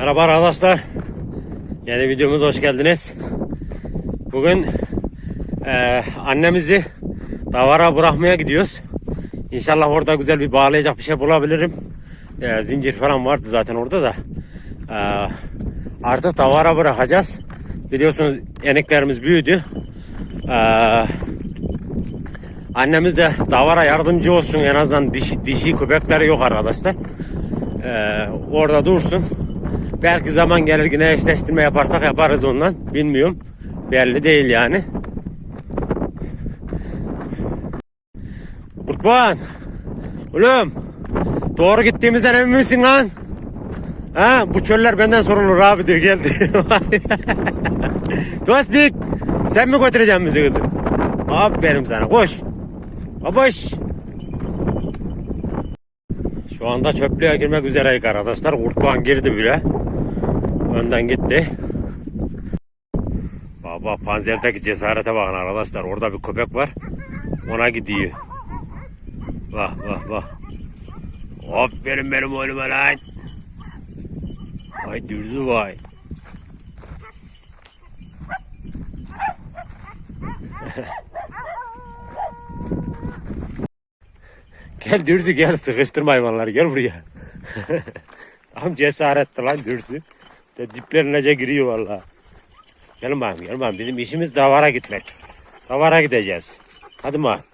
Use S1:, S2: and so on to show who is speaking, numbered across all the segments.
S1: Merhaba arkadaşlar. Yeni videomuza hoş geldiniz. Bugün eee, annemizi davara bırakmaya gidiyoruz. İnşallah orada güzel bir bağlayacak bir şey bulabilirim. Eee, zincir falan vardı zaten orada da. Eee, artık davara bırakacağız. Biliyorsunuz eniklerimiz büyüdü. Eee, annemiz de davara yardımcı olsun en azından dişi, dişi köpekleri yok arkadaşlar. Eee, orada dursun. Belki zaman gelir yine eşleştirme yaparsak yaparız ondan. Bilmiyorum. Belli değil yani. Kurtban. Oğlum. Doğru gittiğimizden emin misin lan? Ha, bu çöller benden sorulur abi diyor geldi. Tospik. Sen mi götüreceksin bizi kızım? Aferin sana koş. Baboş. Şu anda çöplüğe girmek üzereyiz arkadaşlar. Kurtban girdi bile. Önden gitti. Baba panzerdeki cesarete bakın arkadaşlar. Orada bir köpek var. Ona gidiyor. Vah vah vah. Aferin benim oğluma lan. Vay dürzü vay. gel dürzü gel sıkıştırma hayvanları gel buraya. Tam cesaretli lan dürzü. De diplerine giriyor valla. Gelin bakayım gelin bakayım. Bizim işimiz davara gitmek. Davara gideceğiz. Hadi bak.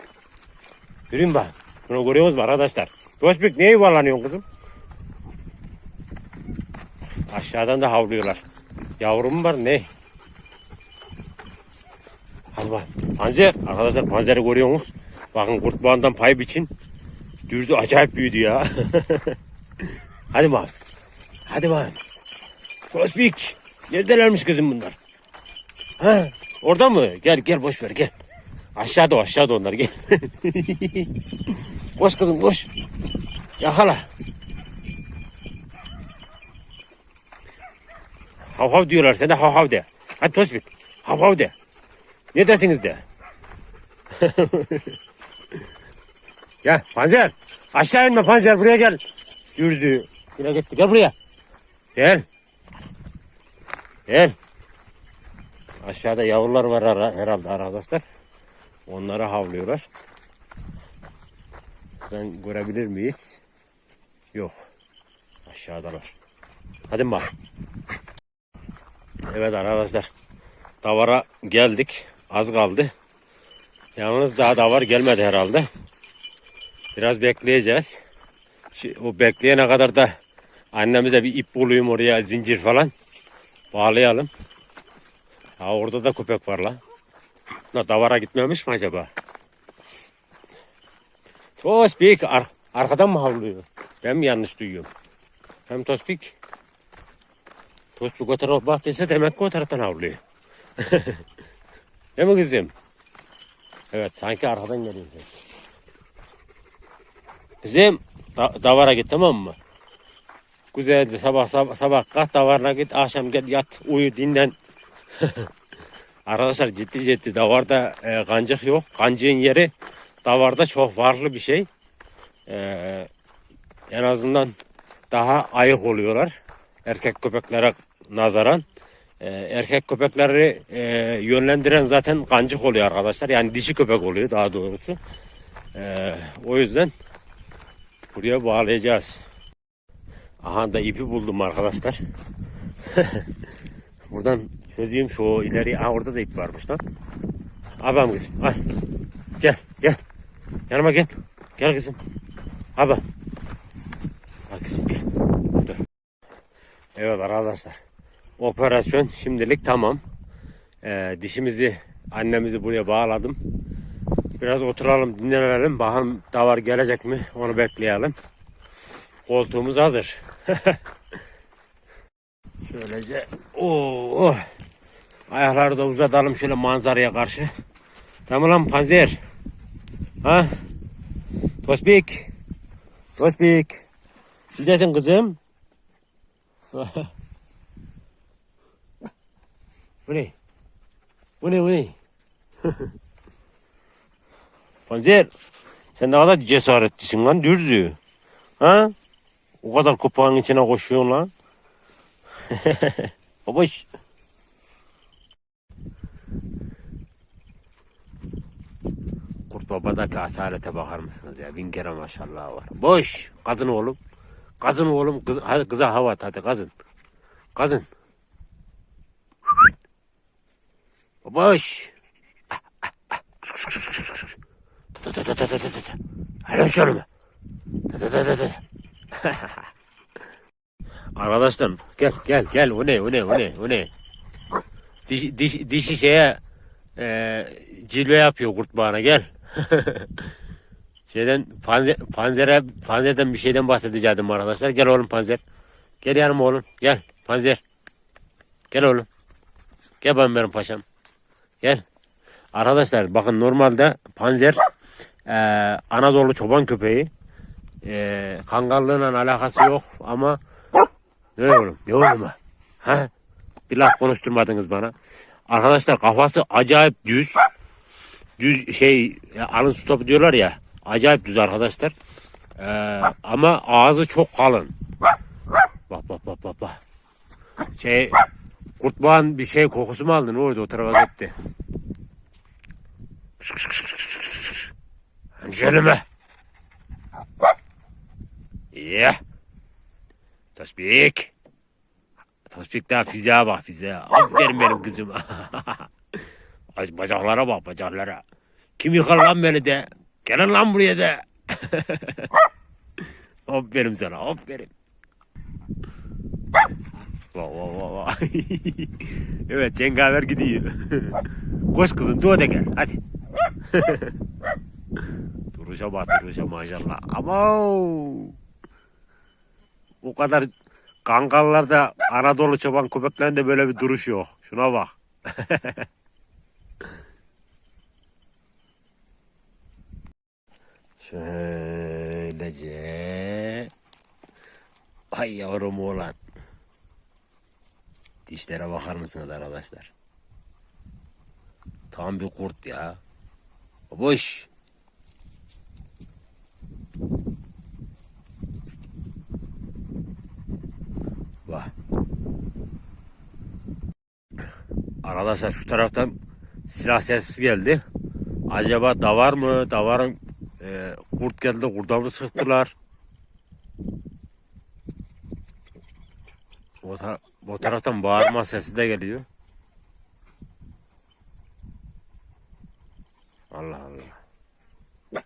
S1: Yürüyün bak. Bunu görüyoruz mu arkadaşlar? Dostbik niye yuvarlanıyorsun kızım? Aşağıdan da havlıyorlar. Yavrum var ne? Hadi bak. Panzer. Arkadaşlar panzeri görüyor musunuz? Bakın kurtbağından pay biçin. Dürzü acayip büyüdü ya. Hadi bak. Hadi bak. Tospik. Neredelermiş kızım bunlar? Ha, orada mı? Gel gel boş ver gel. Aşağıda o, aşağıda onlar gel. koş kızım koş. Yakala. Hav hav diyorlar sen de hav hav de. Hadi Tospik. Hav hav de. Ne dersiniz de. gel Panzer. Aşağı inme Panzer buraya gel. Yürüdü. Yine gitti gel buraya. Gel. Gel. Aşağıda yavrular var ara- herhalde arkadaşlar. Onları havlıyorlar. Buradan görebilir miyiz? Yok. Aşağıdalar. Hadi bak. Evet arkadaşlar. Davara geldik. Az kaldı. Yalnız daha davar gelmedi herhalde. Biraz bekleyeceğiz. O bekleyene kadar da annemize bir ip bulayım oraya zincir falan. Bağlayalım. Ha orada da köpek var lan. Bunlar davara gitmemiş mi acaba? Tospik ar arkadan mı havlıyor? Ben mi yanlış duyuyorum? Hem Tospik. Tospik o tarafa bak dese demek ki o taraftan havlıyor. Değil mi kızım? Evet sanki arkadan geliyor. Kızım da- davara git tamam mı? Güzelce sabah sabah, sabah kalk davarına git akşam gel yat uyu dinlen. Arkadaşlar ciddi ciddi davarda e, kancık yok. Kancığın yeri davarda çok farklı bir şey. E, en azından daha ayık oluyorlar. Erkek köpeklere nazaran. E, erkek köpekleri e, yönlendiren zaten kancık oluyor arkadaşlar. Yani dişi köpek oluyor daha doğrusu. E, o yüzden buraya bağlayacağız. Aha da ipi buldum arkadaşlar. Buradan çözeyim şu ileri. Aa orada da ip varmış lan. Abam kızım al. Gel gel. Yanıma gel. Gel kızım. Abi. Al kızım gel. Dur. Evet arkadaşlar. Operasyon şimdilik tamam. Ee, dişimizi annemizi buraya bağladım. Biraz oturalım dinlenelim. Bakalım davar gelecek mi onu bekleyelim. Koltuğumuz hazır. Şöylece Oo. Ayakları da uzatalım şöyle manzaraya karşı. Tamam lan panzer. Ha? Tospik. Tospik. Neredesin kızım? bu ne? Bu ne bu ne? panzer. Sen ne kadar cesaretlisin lan dürzü. Ha? O kadar kupağın içine koşuyorsun lan. Babuş. Kurt babadaki asalete bakar mısınız ya? Bin kere maşallah var. Boş. Kazın oğlum. Kazın oğlum. Kız, hadi kıza hava at hadi kazın. Kazın. Boş. Helal şöyle Arkadaşlar gel gel gel. O ne o ne o ne o ne? Diş, diş, dişi şeye e, cilve yapıyor kurt bağına gel. Şeyden panzer, panzere panzerden bir şeyden bahsedeceğim arkadaşlar. Gel oğlum panzer. Gel yanıma oğlum gel. Panzer. Gel oğlum. Gel benim benim paşam. Gel. Arkadaşlar bakın normalde panzer e, Anadolu çoban köpeği e, kangallığıyla alakası yok ama ne oğlum ne oğlum ha? ha? Bir laf konuşturmadınız bana. Arkadaşlar kafası acayip düz. Düz şey alın su topu diyorlar ya. Acayip düz arkadaşlar. Ee, ama ağzı çok kalın. Bak bak bak bak bak. Şey kurtbağın bir şey kokusu mu aldın? Orada o tarafa gitti. Hemşerime. Ya. Tasbik. Tasbik daha fiziğe bak fiziğe. Aferin benim kızım. Ay, Bacaklara bak bacaklara. Kim yıkar lan beni de? Gelin lan buraya de. aferin sana aferin. Vah vah vah vah. evet cengaver gidiyor. Koş kızım doğu da gel hadi. duruşa bak duruşa maşallah. Ama o kadar kangallarda Anadolu çoban köpeklerinde böyle bir duruş yok. Şuna bak. Şöylece. Ay yavrum oğlan. Dişlere bakar mısınız arkadaşlar? Tam bir kurt ya. Boş. Vah. Arkadaşlar şu taraftan silah sesi geldi. Acaba davar mı? Davarın e, kurt geldi. Kurda mı sıktılar? O, ta- o taraftan bağırma sesi de geliyor. Allah Allah.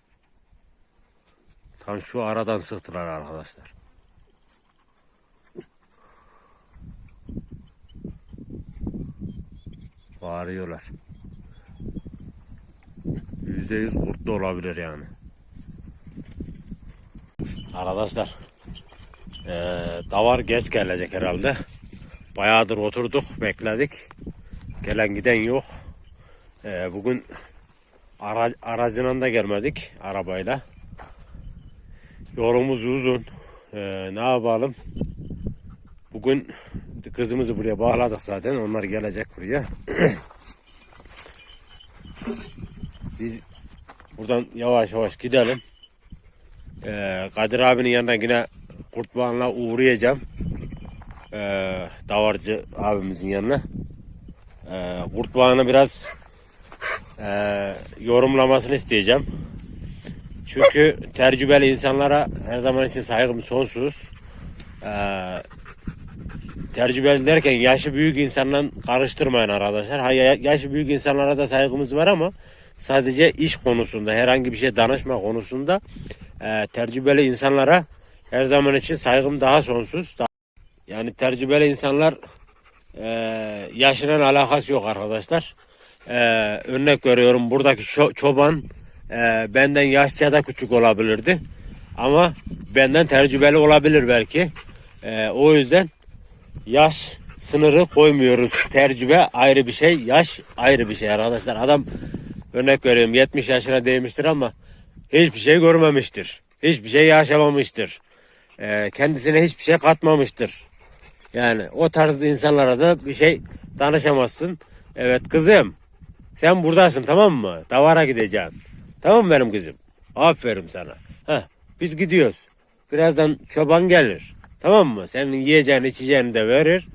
S1: Tam şu aradan sıktılar arkadaşlar. Bağırıyorlar. Yüzde yüz kurt da olabilir yani. Arkadaşlar. eee davar geç gelecek herhalde. Bayağıdır oturduk bekledik. Gelen giden yok. Eee, bugün ara, aracına da gelmedik arabayla. Yolumuz uzun. Eee, ne yapalım? Bugün kızımızı buraya bağladık zaten. Onlar gelecek buraya. Biz buradan yavaş yavaş gidelim. Ee, Kadir abinin yanına yine kurtbağınla uğrayacağım. Ee, davarcı abimizin yanına. Ee, kurtbağını biraz e, yorumlamasını isteyeceğim. Çünkü tecrübeli insanlara her zaman için saygım sonsuz. Ee, tecrübeli derken yaşı büyük insanla karıştırmayın arkadaşlar. Ha, ya- yaşı büyük insanlara da saygımız var ama sadece iş konusunda herhangi bir şey danışma konusunda e, tecrübeli insanlara her zaman için saygım daha sonsuz. Yani tecrübeli insanlar e, yaşının alakası yok arkadaşlar. E, örnek veriyorum buradaki ço- çoban e, benden yaşça da küçük olabilirdi. Ama benden tecrübeli olabilir belki. E, o yüzden yaş sınırı koymuyoruz. Tecrübe ayrı bir şey, yaş ayrı bir şey arkadaşlar. Adam örnek veriyorum 70 yaşına değmiştir ama hiçbir şey görmemiştir. Hiçbir şey yaşamamıştır. Ee, kendisine hiçbir şey katmamıştır. Yani o tarz insanlara da bir şey danışamazsın. Evet kızım sen buradasın tamam mı? Davara gideceğim. Tamam mı benim kızım? Aferin sana. Heh, biz gidiyoruz. Birazdan çoban gelir. Tamam mı? Senin yiyeceğini içeceğini de verir.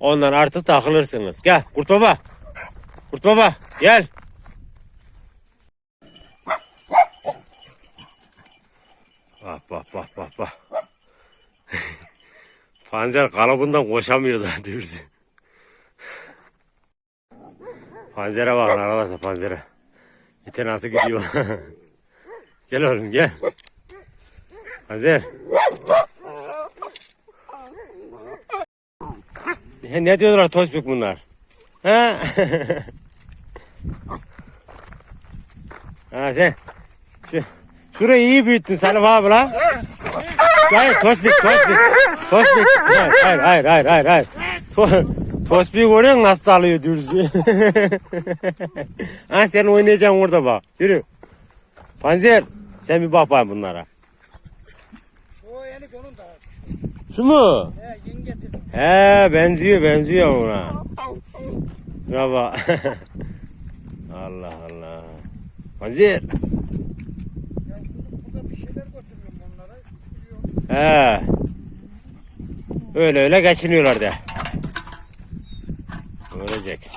S1: Ondan artık takılırsınız. Gel kurt baba. Kurt baba gel. Bak bak bak bak bak. Panzer kalıbından koşamıyor da diyorsun. Panzere bakın arkadaşlar panzere. İte nasıl gidiyor. gel oğlum gel. Panzer. He, ne diyorlar tospik bunlar? Ha? ha sen. Şu, şurayı iyi büyüttün Salif abi la. Hayır tospik tospik. Tospik. Hayır hayır hayır hayır hayır. To, görüyor musun nasıl alıyor dürzü. ha sen oynayacaksın orada bak. Yürü. Panzer sen bir bak bakayım bunlara.
S2: O yenik onun da.
S1: Şu mu?
S2: He yeni getirdim.
S1: He benziyor benziyor ona. Bravo. Allah Allah. Panzer.
S2: Ya burada bir şeyler götürüyorum onlara. Götürüyorum.
S1: He. Öyle öyle geçiniyorlar da. Ölecek.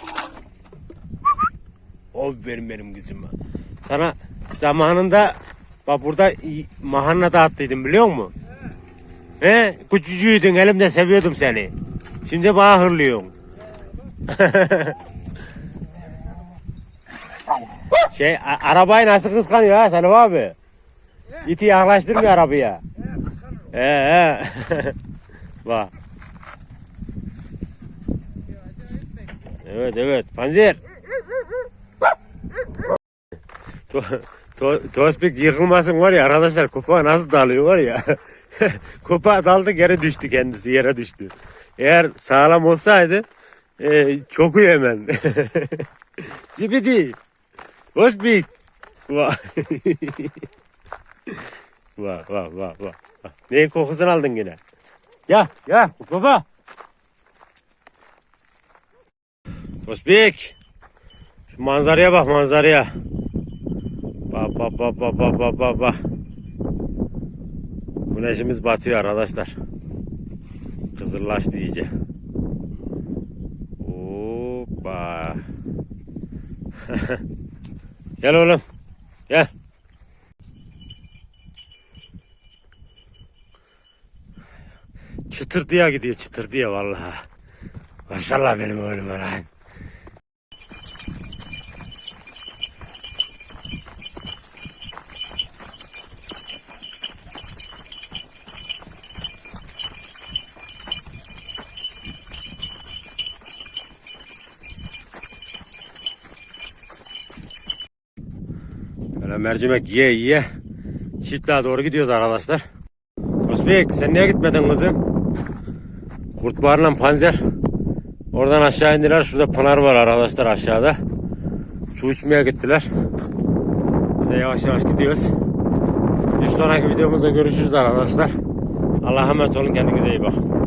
S1: O benim benim kızım. Sana zamanında bak burada mahanna dağıttıydım biliyor musun? He? Küçücüğüydün elimde seviyordum seni. Şimdi bana hırlıyorsun. şey arabayı nasıl kıskanıyor ha Selim abi? İti yaklaştırmıyor arabaya.
S2: He kıskanırım.
S1: Bak. Evet evet. Panzer. To, to, tospik yıkılmasın var ya arkadaşlar kupa nasıl dalıyor var ya. kupa daldı geri düştü kendisi yere düştü. Eğer sağlam olsaydı e, çok iyi hemen. Zibidi. Tospik. Vah. vah vah vah vah. Neyin kokusunu aldın yine? Ya ya baba. Tospik. Şu manzaraya bak manzaraya. Bak bak bak bak bak bak bak bak. Güneşimiz batıyor arkadaşlar. Kızıllaştı iyice. Hoppa. Gel oğlum. Gel. Çıtır diye gidiyor çıtır diye vallahi. Maşallah benim oğlum. Böyle mercimek ye ye. Çiftliğe doğru gidiyoruz arkadaşlar. Tospik sen niye gitmedin kızım? Kurtbaharla panzer. Oradan aşağı indiler. Şurada pınar var arkadaşlar aşağıda. Su içmeye gittiler. Biz de yavaş yavaş gidiyoruz. Bir sonraki videomuzda görüşürüz arkadaşlar. Allah'a emanet olun. Kendinize iyi bakın.